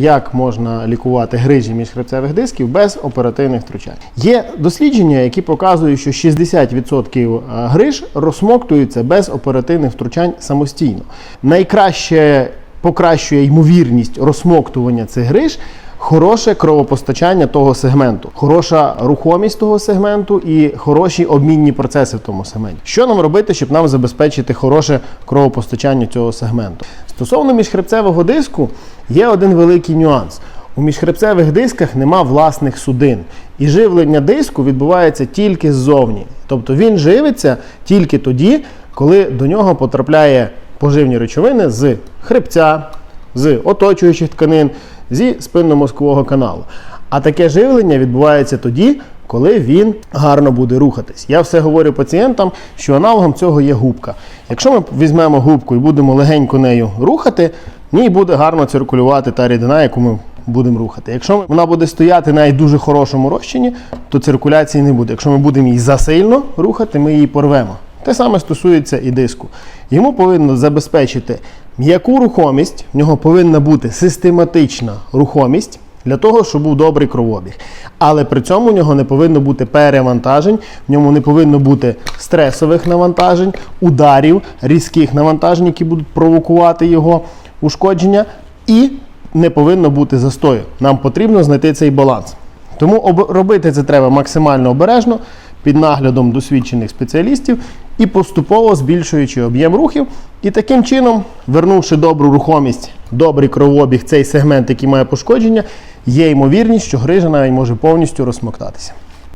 Як можна лікувати грижі міжхребцевих дисків без оперативних втручань? Є дослідження, які показують, що 60% гриж розсмоктуються без оперативних втручань самостійно. Найкраще покращує ймовірність розсмоктування цих гриж. Хороше кровопостачання того сегменту, хороша рухомість того сегменту і хороші обмінні процеси в тому сегменті. Що нам робити, щоб нам забезпечити хороше кровопостачання цього сегменту? Стосовно міжхребцевого диску є один великий нюанс. У міжхребцевих дисках нема власних судин, і живлення диску відбувається тільки ззовні. Тобто він живиться тільки тоді, коли до нього потрапляє поживні речовини з хребця, з оточуючих тканин, зі спинномозкового каналу. А таке живлення відбувається тоді, коли він гарно буде рухатись. Я все говорю пацієнтам, що аналогом цього є губка. Якщо ми візьмемо губку і будемо легенько нею рухати, ній буде гарно циркулювати та рідина, яку ми будемо рухати. Якщо вона буде стояти на дуже хорошому розчині, то циркуляції не буде. Якщо ми будемо її засильно рухати, ми її порвемо. Те саме стосується і диску. Йому повинно забезпечити м'яку рухомість, в нього повинна бути систематична рухомість для того, щоб був добрий кровообіг. Але при цьому в нього не повинно бути перевантажень, в ньому не повинно бути стресових навантажень, ударів, різких навантажень, які будуть провокувати його ушкодження, і не повинно бути застою. Нам потрібно знайти цей баланс. Тому робити це треба максимально обережно, під наглядом досвідчених спеціалістів і поступово збільшуючи об'єм рухів. І таким чином, вернувши добру рухомість, добрий кровообіг, цей сегмент, який має пошкодження, є ймовірність, що грижа навіть може повністю розсмоктатися.